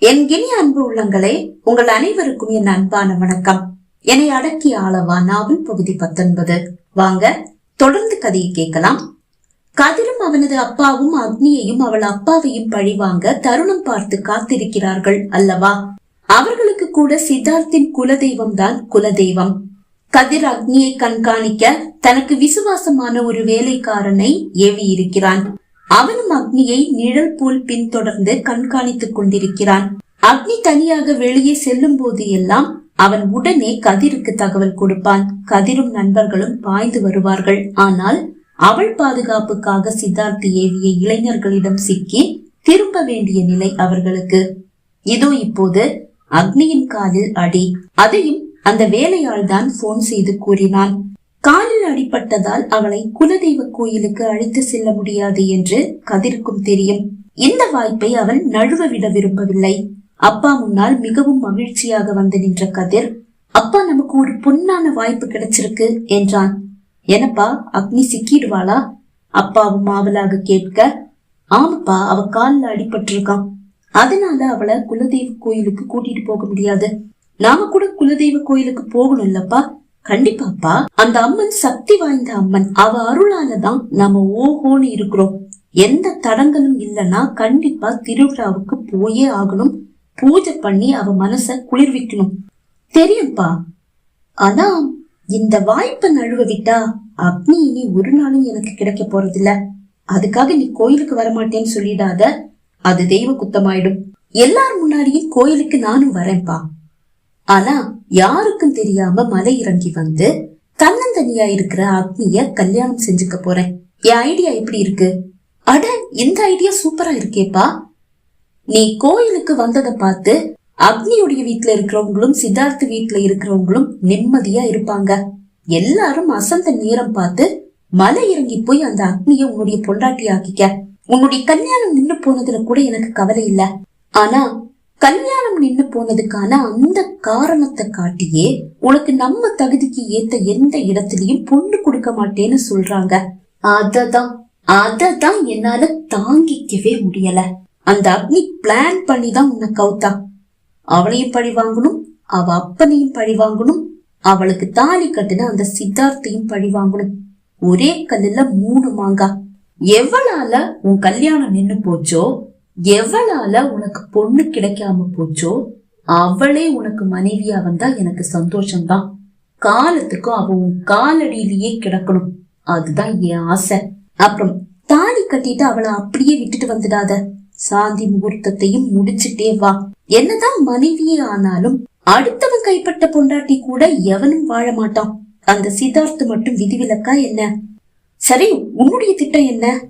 என் இனிய அன்பு உள்ளங்களே உங்கள் அனைவருக்கும் என் அன்பான வணக்கம். என்னை அடக்கி ஆளவா நாவல் பகுதி பத்தொன்பது. வாங்க தொடர்ந்து கதையை கேட்கலாம். கதிரும் அவனது அப்பாவும் அக்னியையும் அவள் அப்பாவையும் பழிவாங்க தருணம் பார்த்து காத்திருக்கிறார்கள் அல்லவா? அவர்களுக்கு கூட சித்தார்த்தின் குலதெய்வம் தான் குலதெய்வம். கதிர் அக்னியை கண்காணிக்க தனக்கு விசுவாசமான ஒரு வேலைக்காரனை ஏவி இருக்கிறான் அவனும் அக்னியை நிழல் போல் பின்தொடர்ந்து கண்காணித்துக் கொண்டிருக்கிறான். அக்னி தனியாக வெளியே செல்லும் போது எல்லாம் அவன் உடனே கதிருக்கு தகவல் கொடுப்பான். கதிரும் நண்பர்களும் பாய்ந்து வருவார்கள். ஆனால் அவள் பாதுகாப்புக்காக சித்தார்த் ஏவிய இளைஞர்களிடம் சிக்கி திரும்ப வேண்டிய நிலை அவர்களுக்கு. இதோ இப்போது அக்னியின் காலில் அடி. அதையும் அந்த வேலையாள் தான் போன் செய்து கூறினான். காலில் அடிபட்டதால் அவளை குலதெய்வ கோயிலுக்கு அழைத்து செல்ல முடியாது என்று கதிருக்கும் தெரியும். இந்த வாய்ப்பை அவள் நழுவ விட விரும்பவில்லை. அப்பா முன்னால் மிகவும் மகிழ்ச்சியாக வந்து நின்ற கதிர் அப்பா நமக்கு ஒரு பொன்னான வாய்ப்பு கிடைச்சிருக்கு என்றான். எனப்பா அக்னி சிக்கிடுவாளா? அப்பாவும் ஆவலாக கேட்க ஆமாப்பா அவ காலில் அடிபட்டிருக்கான். அதனால அவளை குலதெய்வ கோயிலுக்கு கூட்டிட்டு போக முடியாது. நாம கூட குலதெய்வ கோயிலுக்கு போகணும் இல்லப்பா கண்டிப்பாப்பா. அந்த அம்மன் சக்தி வாய்ந்த அம்மன் அவ அருளாலதான் நாம ஓஹோன்னு இருக்கிறோம். எந்த தடங்களும் இல்லனா கண்டிப்பா திருவிழாவுக்கு போயே ஆகணும். பூஜை பண்ணி அவ மனச குளிர்விக்கணும். தெரியும்பா? ஆனா இந்த வாய்ப்பை நழுவ விட்டா அக்னி இனி ஒரு நாளும் எனக்கு கிடைக்க போறதில்ல. அதுக்காக நீ கோயிலுக்கு வரமாட்டேன்னு சொல்லிடாத. அது தெய்வ குத்தமாயிடும். எல்லார் முன்னாடியும் கோயிலுக்கு நானும் வரேன்பா ஆனா யாருக்கும் தெரியாம மலை இறங்கி வந்து தன்னந்தனியா இருக்கிற அக்னிய கல்யாணம் செஞ்சுக்க போறேன். என் ஐடியா எப்படி இருக்கு? அட இந்த ஐடியா சூப்பரா இருக்கேப்பா. நீ கோயிலுக்கு வந்ததை பார்த்து அக்னியுடைய வீட்டுல இருக்கிறவங்களும் சித்தார்த்த வீட்டுல இருக்கிறவங்களும் நிம்மதியா இருப்பாங்க. எல்லாரும் அசந்த நேரம் பார்த்து மலை இறங்கி போய் அந்த அக்னிய உன்னுடைய பொண்டாட்டி ஆக்கிக்க உன்னுடைய கல்யாணம் நின்று போனதுல கூட எனக்கு கவலை இல்ல. ஆனா கல்யாணம் நின்று போனதுக்கான அந்த காரணத்தை காட்டியே உனக்கு நம்ம தகுதிக்கு ஏத்த எந்த இடத்துலயும் பொண்ணு கொடுக்க மாட்டேன்னு சொல்றாங்க. அததான் அததான் என்னால தாங்கிக்கவே முடியல. அந்த அக்னி பிளான் பண்ணி தான் உன்னை கவுத்தா. அவளையும் பழி வாங்கணும் அவ அப்பனையும் பழி வாங்கணும் அவளுக்கு தாலி கட்டின அந்த சித்தார்த்தையும் பழி வாங்கணும். ஒரே கல்லுல மூணு மாங்கா. எவ்வளால உன் கல்யாணம் நின்னு போச்சோ எவளால உனக்கு பொண்ணு கிடைக்காம போச்சோ அவளே உனக்கு மனைவியா வந்தா எனக்கு சந்தோஷம்தான். காலத்துக்கும் அவ உன் காலடியிலேயே கிடக்கணும். அதுதான் என் ஆசை. அப்புறம் தாலி கட்டிட்டு அவளை அப்படியே விட்டுட்டு வந்துடாத. சாந்தி முகூர்த்தத்தையும் முடிச்சிட்டே வா. என்னதான் மனைவியே ஆனாலும் அடுத்தவன் கைப்பட்ட பொண்டாட்டி கூட எவனும் வாழ மாட்டான். அந்த சித்தார்த்து மட்டும் விதிவிலக்கா என்ன? சரி உன்னுடைய திட்டம் என்ன?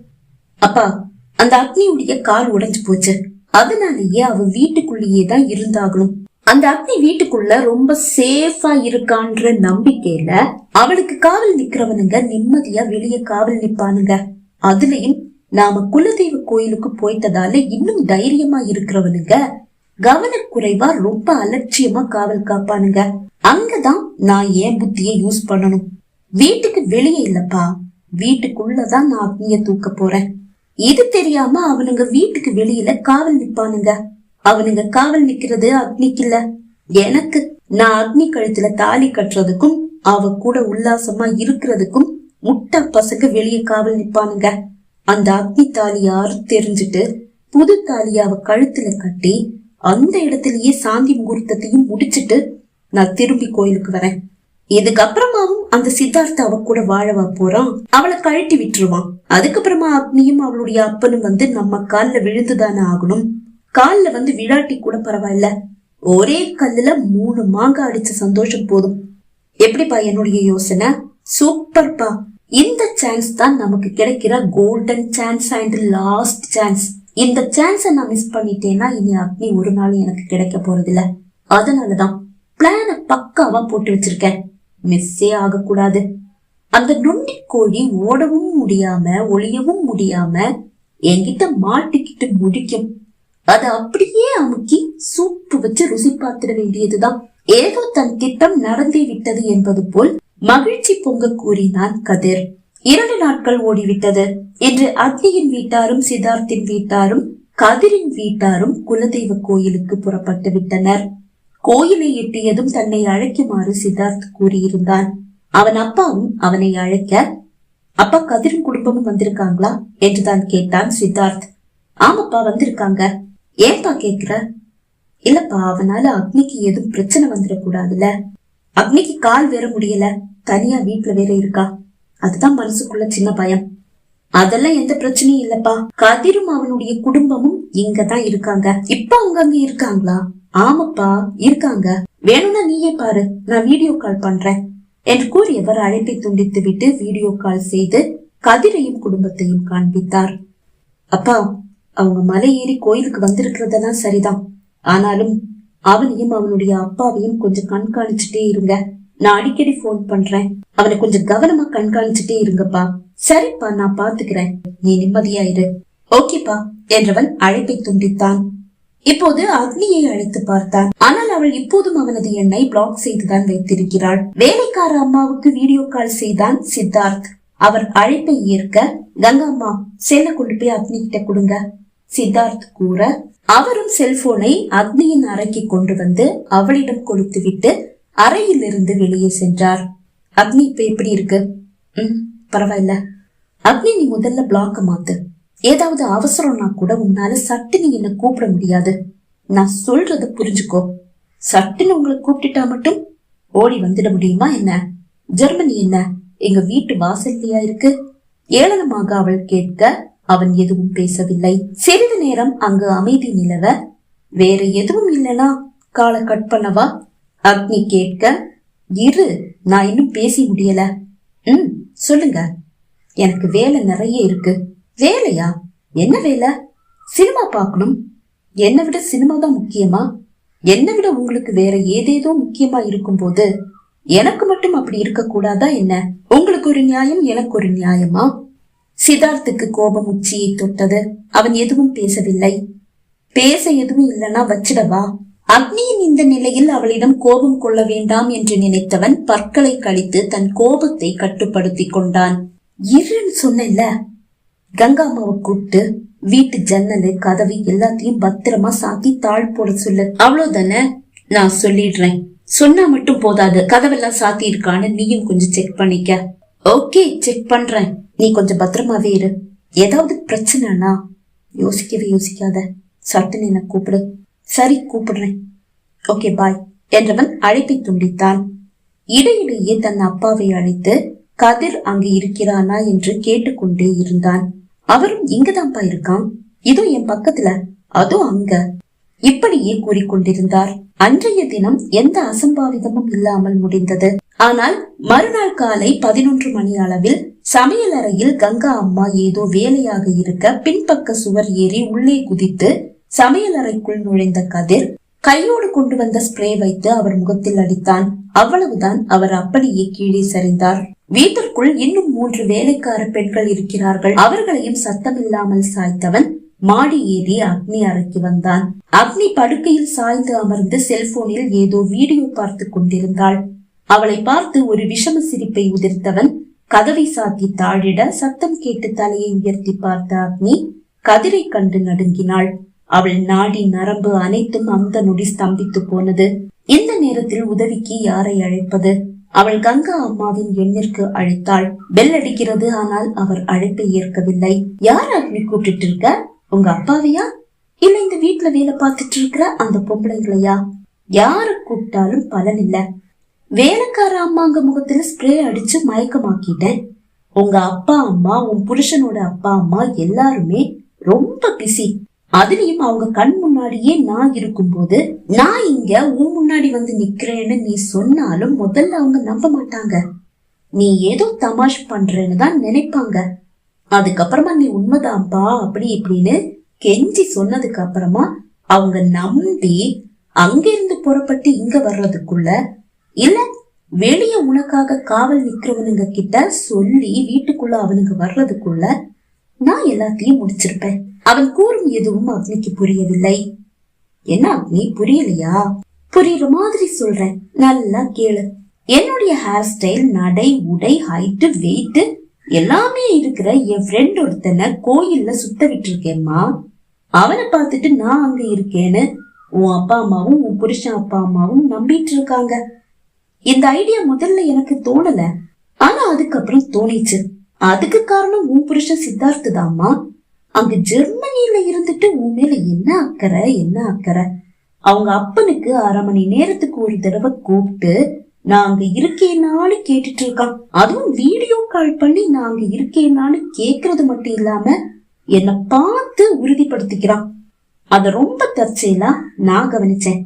அப்பா அந்த அக்னியுடைய கால் உடைஞ்சு போச்சு. அதனாலேயே அவ வீட்டுக்குள்ளேயே தான் இருந்தாகணும். அந்த அக்னி வீட்டுக்குள்ள ரொம்ப சேஃபா இருக்கான்ற நம்பிக்கையில அவளுக்கு காவல் நிக்கிறவனுங்க நிம்மதியா வெளியே காவல் நிப்பானுங்க. அதுலயும் நாம குலதெய்வ கோயிலுக்கு போய்த்ததால இன்னும் தைரியமா இருக்கிறவனுங்க கவனக்குறைவா ரொம்ப அலட்சியமா காவல் காப்பானுங்க. அங்கதான் நான் ஏன் புத்திய யூஸ் பண்ணணும்? வீட்டுக்கு வெளியே இல்லப்பா. வீட்டுக்குள்ளதான் நான் அக்னிய தூக்க போறேன். இது தெரியாம அவனுங்க வீட்டுக்கு வெளியில காவல் நிப்பானுங்க. அவனுங்க காவல் நிக்கிறது அக்னிக்கு இல்ல எனக்கு நான் அக்னி கழுத்துல தாலி கட்டுறதுக்கும் அவ கூட உல்லாசமா இருக்கிறதுக்கும் முட்டை பசங்க வெளியே காவல் நிப்பானுங்க. அந்த அக்னி தாலியாரு தெரிஞ்சுட்டு புது தாலிய அவ கழுத்துல கட்டி அந்த இடத்துலயே சாந்தி முகூர்த்தத்தையும் முடிச்சிட்டு நான் திரும்பி கோயிலுக்கு வரேன். இதுக்கப்புறமாவும் அந்த சித்தார்த்த அவ கூட வாழவா போறான் அவளை கழட்டி விட்டுருவான் அதுக்கப்புறமா அக்னியும் அவளுடைய அப்பனும் வந்து நம்ம கால்ல விழுந்துதானே ஆகணும். கால்ல வந்து விழாட்டி கூட பரவாயில்ல. ஒரே கல்லுல மூணு மாங்காய் அடிச்ச சந்தோஷம் போதும். எப்படிப்பா என்னுடைய யோசனை? சூப்பர்ப்பா. இந்த சான்ஸ் தான் நமக்கு கிடைக்கிற golden chance and last chance இந்த சான்ஸ நான் மிஸ் பண்ணிட்டேன்னா இனி அக்னி ஒரு நாள் எனக்கு கிடைக்க போறதில்ல. அதனாலதான் பிளான பக்காவா போட்டு வச்சிருக்கேன். மிஸ்ஸே ஆகக்கூடாது. அந்த நொண்டி கோழி ஓடவும் முடியாம ஒளியவும் முடியாம என்கிட்ட மாட்டிக்கிட்டு முடிக்கும். அத அப்படியே அமுக்கி சூப்பு வச்சு ருசி பார்த்துட வேண்டியதுதான். ஏதோ தன் திட்டம் நடந்தே விட்டது என்பது போல் மகிழ்ச்சி பொங்க கூறினான் கதிர். இரண்டு நாட்கள் ஓடிவிட்டது. என்று அக்னியின் வீட்டாரும் சித்தார்த்தின் வீட்டாரும் கதிரின் வீட்டாரும் குலதெய்வ கோயிலுக்கு புறப்பட்டு விட்டனர். கோயிலை எட்டியதும் தன்னை அழைக்குமாறு சித்தார்த் கூறியிருந்தான். அவன் அப்பாவும் அவனை அழைக்க அப்பா கதிரும் குடும்பமும் வந்திருக்காங்களா? என்றுதான் கேட்டான் சித்தார்த். ஆமாப்பா வந்திருக்காங்க. ஏன்பா கேக்குற? இல்லப்பா அவனால அக்னிக்கு எதுவும் பிரச்சனை வந்துடக்கூடாதுல்ல. அக்னிக்கு கால் வேற முடியல. தனியா வீட்டுல வேற இருக்கா. அதுதான் மனசுக்குள்ள சின்ன பயம். அதெல்லாம் எந்த பிரச்சனையும் இல்லப்பா. கதிரும் அவனுடைய குடும்பமும் இங்கதான் இருக்காங்க. இப்ப அவங்க அங்க இருக்காங்களா? ஆமாப்பா இருக்காங்க. வேணும்னா நீயே பாரு நான் வீடியோ கால் பண்றேன். என்று கூறியவர் அழைப்பை துண்டித்து விட்டு வீடியோ கால் செய்து கதிரையும் குடும்பத்தையும் காண்பித்தார். அப்பா அவங்க மலை ஏறி கோயிலுக்கு வந்திருக்கிறதெல்லாம் சரிதான். ஆனாலும் அவனையும் அவனுடைய அப்பாவையும் கொஞ்சம் கண்காணிச்சுட்டே இருங்க. நான் அடிக்கடி போன் பண்றேன். அவனை கொஞ்சம் கவனமா கண்காணிச்சுட்டே இருங்கப்பா. சரிப்பா நான் பாத்துக்கிறேன் நீ நிம்மதியாயிரு ஓகேப்பா என்றவன் அழைப்பை துண்டித்தான். இப்போது அக்னியை அழைத்து பார்த்தான். ஆனால் அவள் இப்போதும் அவனது எண்ணை பிளாக் செய்துதான் வைத்திருக்கிறாள். வேலைக்கார அம்மாவுக்கு வீடியோ கால் செய்தான் சித்தார்த். அவர் அழைப்பை ஏற்க கங்கம்மா செல்ல கொண்டு போய் அக்னி கிட்ட கொடுங்க. சித்தார்த் கூற அவரும் செல்போனை அக்னியின் அறைக்கு கொண்டு வந்து அவளிடம் கொடுத்துவிட்டு அறையிலிருந்து வெளியே சென்றார். அக்னி இப்ப எப்படி இருக்கு? ம் பரவாயில்ல. அக்னி நீ முதல்ல பிளாக்க மாத்து. ஏதாவது அவசரம்னா கூட உன்னால சட்டுன்னு என்ன கூப்பிட முடியாது. நான் சொல்றத புரிஞ்சுக்கோ. சட்டுன்னு உங்களை கூப்பிட்டுட்டா மட்டும் ஓடி வந்துட முடியுமா என்ன? ஜெர்மனி என்ன? எங்க வீட்டு வாசல்லையா இருக்கு? ஏளனமாக அவள் கேட்க அவன் எதுவும் பேசவில்லை. சிறிது நேரம் அங்கு அமைதி நிலவ வேற எதுவும் இல்லனா காலை கட் பண்ணவா? அக்னி கேட்க இரு நான் இன்னும் பேசி முடியல. ம் சொல்லுங்க. எனக்கு வேலை நிறைய இருக்கு. வேலையா? என்ன வேலை? சினிமா பார்க்கணும். என்னை விட சினிமா தான் முக்கியமா? என்னை விட உங்களுக்கு வேற ஏதேதோ முக்கியமா இருக்கும்போது எனக்கு மட்டும் அப்படி இருக்க கூடாதா என்ன? உங்களுக்கு ஒரு நியாயம் எனக்கு ஒரு நியாயமா? சித்தார்த்துக்கு கோபம் உச்சியை தொட்டது. அவன் எதுவும் பேசவில்லை. பேச எதுவும் இல்லனா வச்சிடவா? அக்னியின் இந்த நிலையில் அவளிடம் கோபம் கொள்ள வேண்டாம் என்று நினைத்தவன் பற்களை கழித்து தன் கோபத்தை கட்டுப்படுத்திக் கொண்டான். இருன்னு சொன்னேன்ல. கங்கா கூப்பிட்டு வீட்டு ஜன்னலு கதவு எல்லாத்தையும் பத்திரமா சாத்தி தாழ் போட சொல்லு. அவ்வளவுதானே? நான் சொல்லிடுறேன். சொன்னா மட்டும் போதாது. கதவெல்லாம் சாத்தி இருக்கான்னு நீயும் கொஞ்சம் செக் பண்ணிக்க. ஓகே செக் பண்றேன். நீ கொஞ்சம் பத்திரமாவே இரு. ஏதாவது பிரச்சனைனா யோசிக்கவே யோசிக்காத. சட்டுன்னு என்ன கூப்பிடு. சரி கூப்பிடுறேன். ஓகே பாய் என்றவன் அழைப்பை துண்டித்தான். இடையிடையே தன் அப்பாவை அழைத்து கதிர் அங்கு இருக்கிறானா என்று கேட்டுக்கொண்டே இருந்தான். அவரும் இங்கதான்ப்பா இருக்கான். இதோ என் பக்கத்துல அதோ அங்க. இப்படியே கூறிக்கொண்டிருந்தார். அன்றைய தினம் எந்த அசம்பாவிதமும் இல்லாமல் முடிந்தது. ஆனால் மறுநாள் காலை பதினொன்று மணி அளவில் சமையல் அறையில் கங்கா அம்மா ஏதோ வேலையாக இருக்க பின்பக்க சுவர் ஏறி உள்ளே குதித்து சமையல் அறைக்குள் நுழைந்த கதிர் கையோடு கொண்டு வந்த ஸ்ப்ரே வைத்து அவர் முகத்தில் அடித்தான். அவ்வளவுதான் அவர் அப்படியே கீழே சரிந்தார். வீட்டிற்குள் இன்னும் மூன்று வேலைக்கார பெண்கள் இருக்கிறார்கள். அவர்களையும் சத்தமில்லாமல் சாய்த்தவன் மாடி ஏறி அக்னி அறைக்கு வந்தான். அக்னி படுக்கையில் சாய்ந்து அமர்ந்து செல்போனில் ஏதோ வீடியோ பார்த்து கொண்டிருந்தாள். அவளை பார்த்து ஒரு விஷம சிரிப்பை உதிர்த்தவன் கதவை சாத்தி தாழிட சத்தம் கேட்டு தலையை உயர்த்தி பார்த்த அக்னி கதிரை கண்டு நடுங்கினாள். அவள் நாடி நரம்பு அனைத்தும் அந்த நொடி ஸ்தம்பித்து போனது. இந்த நேரத்தில் உதவிக்கு யாரை அழைப்பது? அவள் கங்கா அம்மாவின் எண்ணிற்கு அழைத்தாள். பெல் அடிக்கிறது ஆனால் அவர் அழைப்பை ஏற்கவில்லை. யார் அக்னி கூப்பிட்டு இருக்க உங்க அப்பாவையா? இல்ல இந்த வீட்டுல வேலை பார்த்துட்டு இருக்கிற அந்த பொம்பளைங்களையா? யாரு கூப்பிட்டாலும் பலன் இல்ல. வேலைக்கார அம்மாங்க முகத்துல ஸ்ப்ரே அடிச்சு மயக்கமாக்கிட்டேன். உங்க அப்பா அம்மா உன் புருஷனோட அப்பா அம்மா எல்லாருமே ரொம்ப பிஸி அதுலயும் அவங்க கண் முன்னாடியே நான் இருக்கும்போது நான் இங்க உன் முன்னாடி வந்து நிக்கிறேன்னு நீ சொன்னாலும் முதல்ல அவங்க நம்ப மாட்டாங்க. நீ ஏதோ தமாஷ் பண்றேன்னு தான் நினைப்பாங்க. அதுக்கப்புறமா நீ உண்மைதான்ப்பா அப்படி இப்படின்னு கெஞ்சி சொன்னதுக்கு அப்புறமா அவங்க நம்பி அங்கிருந்து புறப்பட்டு இங்க வர்றதுக்குள்ள இல்ல வெளிய உனக்காக காவல் நிக்கிறவனுங்க கிட்ட சொல்லி வீட்டுக்குள்ள அவனுங்க வர்றதுக்குள்ள நான் எல்லாத்தையும் முடிச்சிருப்பேன். அவன் கூறும் எதுவும் அக்னிக்கு புரியவில்லை. என்ன அக்னி? புரியலையா? புரியுற மாதிரி சொல்றேன் நல்லா கேளு. என்னுடைய ஹேர் ஸ்டைல் நடை உடை ஹைட்டு வெயிட் எல்லாமே இருக்கிற என் ஃப்ரெண்ட் ஒருத்தனை கோயில்ல சுத்த விட்டுருக்கேம்மா. அவனை பார்த்துட்டு நான் அங்க இருக்கேன்னு உன் அப்பா அம்மாவும் உன் புருஷன் அப்பா அம்மாவும் நம்பிட்டு இருக்காங்க. இந்த ஐடியா முதல்ல எனக்கு தோணல. ஆனா அதுக்கப்புறம் தோணிச்சு. அதுக்கு காரணம் உன் புருஷன் சித்தார்த்து தாம்மா. அங்க ஜெர்மனியில இருந்துட்டு உன் மேல என்ன அக்கறை என்ன அக்கறை? அவங்க அப்பனுக்கு அரை மணி நேரத்துக்கு ஒரு தடவை கூப்பிட்டு நான் அங்க இருக்கேனான்னு கேட்டுட்டு இருக்கான். அதுவும் வீடியோ கால் பண்ணி நான் அங்க இருக்கேனான்னு கேக்குறது மட்டும் இல்லாம என்னை பார்த்து உறுதிப்படுத்திக்கிறான். அத ரொம்ப தற்செயலா நான் கவனிச்சேன்.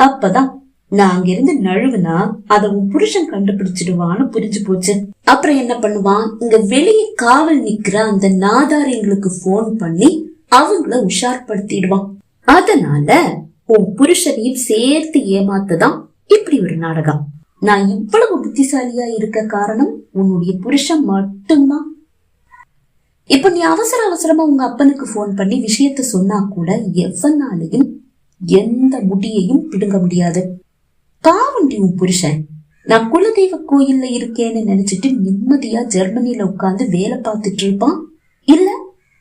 அப்பதான் நான் அங்கிருந்து நழுவுனா அத உன் புருஷன் கண்டுபிடிச்சிடுவான்னு புரிஞ்சு போச்சு. அப்புறம் என்ன பண்ணுவான்? இங்க வெளியே காவல் நிக்கிற அந்த நாதாரியங்களுக்கு போன் பண்ணி அவங்கள உஷார்படுத்திடுவான். அதனால உன் புருஷனையும் சேர்த்து ஏமாத்ததான் இப்படி ஒரு நாடகம். நான் இவ்வளவு புத்திசாலியா இருக்க காரணம் உன்னுடைய புருஷன் மட்டும்தான். இப்ப நீ அவசர அவசரமா உங்க அப்பனுக்கு போன் பண்ணி விஷயத்த சொன்னா கூட எவனாலையும் எந்த முடியையும் பிடுங்க முடியாது. பாவண்டி உன் புருஷன். நான் குலதெய்வ கோயில்ல இருக்கேன்னு நினைச்சிட்டு நிம்மதியா ஜெர்மனில உட்கார்ந்து வேலை பார்த்துட்டு இருப்பான்? இல்ல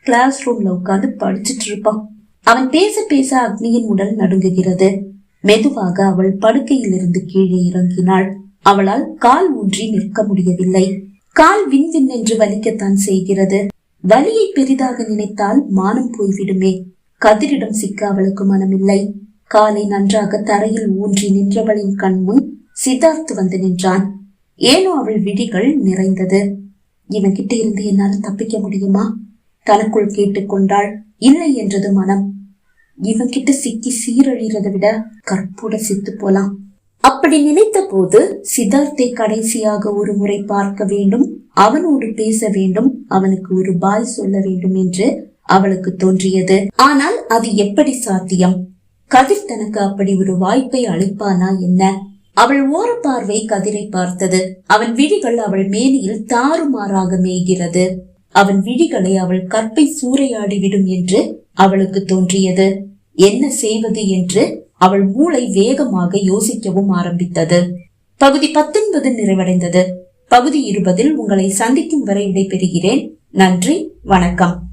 கிளாஸ் ரூம்ல உட்கார்ந்து படிச்சுட்டு இருப்பான். அவன் பேச பேச அக்னியின் உடல் நடுங்குகிறது. மெதுவாக அவள் படுக்கையிலிருந்து கீழே இறங்கினாள். அவளால் கால் ஊன்றி நிற்க முடியவில்லை. கால் விண்வின் என்று வலிக்கத்தான் செய்கிறது. வலியை பெரிதாக நினைத்தால் மானம் போய்விடுமே. கதிரிடம் சிக்க அவளுக்கு மனமில்லை. காலை நன்றாக தரையில் ஊன்றி நின்றவளின் கண் முன் சித்தார்த்து வந்து நின்றான். ஏனோ அவள் விழிகள் நிறைந்தது. இவன் கிட்ட இருந்து என்னால தப்பிக்க முடியுமா? தனக்குள் கேட்டுக்கொண்டாள் இல்லை என்றது மனம். இவன் கிட்ட சிக்கி சீரழிறதை விட கற்பூட சித்து போலாம். அப்படி நினைத்த போது சித்தார்த்தை கடைசியாக ஒரு முறை பார்க்க வேண்டும். அவனோடு பேச வேண்டும். அவனுக்கு ஒரு பாய் சொல்ல வேண்டும் என்று அவளுக்கு தோன்றியது. ஆனால் அது எப்படி சாத்தியம்? கதிர் தனக்கு அப்படி ஒரு வாய்ப்பை அளிப்பானா என்ன? அவள் ஓர பார்வை கதிரை பார்த்தது. அவன் விழிகள் அவள் மேனியில் தாறுமாறாக மேய்கிறது. அவன் விழிகளை அவள் கற்பை சூறையாடிவிடும் என்று அவளுக்கு தோன்றியது. என்ன செய்வது என்று அவள் மூளை வேகமாக யோசிக்கவும் ஆரம்பித்தது. பகுதி பத்தொன்பது நிறைவடைந்தது. பகுதி இருபதில் உங்களை சந்திக்கும் வரை விடைபெறுகிறேன். நன்றி. வணக்கம்.